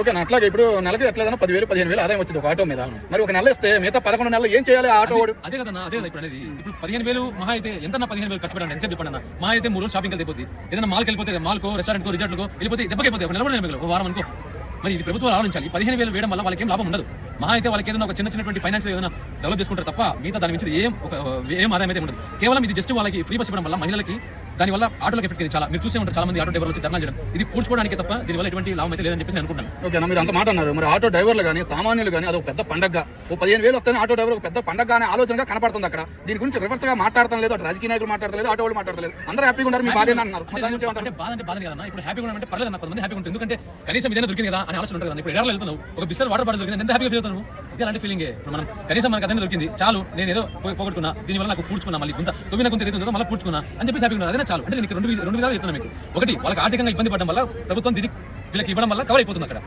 Okay నా అట్లాగే ఇప్పుడు నెలకి ఎట్లేదన్నా పదివేలు పదిహేను వేలు ఆదాయం వచ్చింది ఒక ఆటో మీద. మరి ఒక నెల ఇస్తే మిగతా పదకొండు నెలలు ఏం చేయాలి ఆటో వాడు? అదే కదన్నా అదే కదా ఇప్పుడు అనేది ఇప్పుడు పదిహేను వేలు మహా అయితే ఎంత పదిహేను వేలు ఖర్చు పెట్టండి ఎంతసేపు చెప్పండి అన్న మహా అయితే మూడు రోజులు షాపింగ్ వెళ్ళిపోతుంది ఏదైనా మాల్కి వెళ్ళిపోతే మాల్కో రెస్టారెంట్కో రిసార్ట్కో వెళ్ళిపోతే దెబ్బకి అయిపోతే ఒక నిలబడి మిగిలిన ఒక వారం అనుకో. మరి ఇది ప్రభుత్వం ఆలోచించాలి. పదిహేను వేలు వేయడం వల్ల వాళ్ళకి ఏం లాభం ఉండదు. మహా అయితే వాళ్ళకి ఏదైనా ఒక చిన్న చిన్నటువంటి ఫైనాన్స్ ఏదైనా డెవలప్ చేసుకుంటారు తప్ప మిగతా దాని నుంచి ఏం ఒక ఏం ఆదాయం అయితే ఉండదు. కేవలం ఇది జస్ట్ వాళ్ళకి ఫ్రీ బస్ ఇవ్వడం వల్ల మహిళలకి దాని వల్ల ఆటోలకు ఎఫెక్ట్ చాలా. మీరు చూసే ఉంటారు చాలా మంది ఆటో డ్రైవర్లు వచ్చి ధర్నా చేయడం. ఇది పూడ్చుకోవడానికి తప్ప దీని వల్ల ఎటువంటి లాభం అయితే లేదని చెప్పేసి నేను అనుకుంటాను ఓకేనా మీరు అంత మాట అన్నారు. మరి ఆటో డ్రైవర్లు కానీ సామాన్యులు కానీ అదొక పెద్ద పండగ. ఓ పదిహేను వేలు వస్తేనే ఆటో డ్రైవర్ ఒక పెద్ద పండగ అనే ఆలోచనగా కనపడుతుంది అక్కడ. దీని గురించి రివర్స్గా మాట్లాడటం లేదు అటు రాజకీయ నాయకులు మాట్లాడలేదు ఆటో వాళ్ళు మాట్లాడలేదు అందరూ హ్యాపీగా ఉన్నారు మీ బాధ ఏమంటారు? అంటే బాధ అంటే బాధ కదన్నా ఇప్పుడు హ్యాపీగా ఉంటే పర్లేదు అన్న కొంతమంది హ్యాపీగా ఉంటుంది ఎందుకంటే కనీసం ఇదైనా దొరికింది కదా అని ఆలోచన ఉంటుంది కదా ఇప్పుడు ఎడర్లో వెళ్తున్నావు. ఒక బిస్టర్ వాటర్ బాటిల్ దొరికింది. ఎంత హ్యాపీగా ఫీల్ అవుతాను? ఇది అలాంటి ఫీలింగ్ మనం కనీసం మనకు అదే దొరికింది చాలు నేను ఏదో పోగొట్టుకున్నా దీనివల్ల నాకు పూడ్చుకున్నా మళ్ళీ గుంత తొమ్మిది గుంత ఏదైతే మళ్ళీ పూడ్చుకున్నా అని చెప్పి హ్యాపీగా అదే చాలు. అంటే నేను రెండు రెండు విధాలు చెప్తున్నాను మీకు. ఒకటి వాళ్ళకి ఆర్థికంగా ఇబ్బంది పడడం వల్ల ప్రభుత్వం దీనికి వీళ్ళకి ఇవ్వడం వల్ల కవర్ అయిపోతుంది అక్కడ.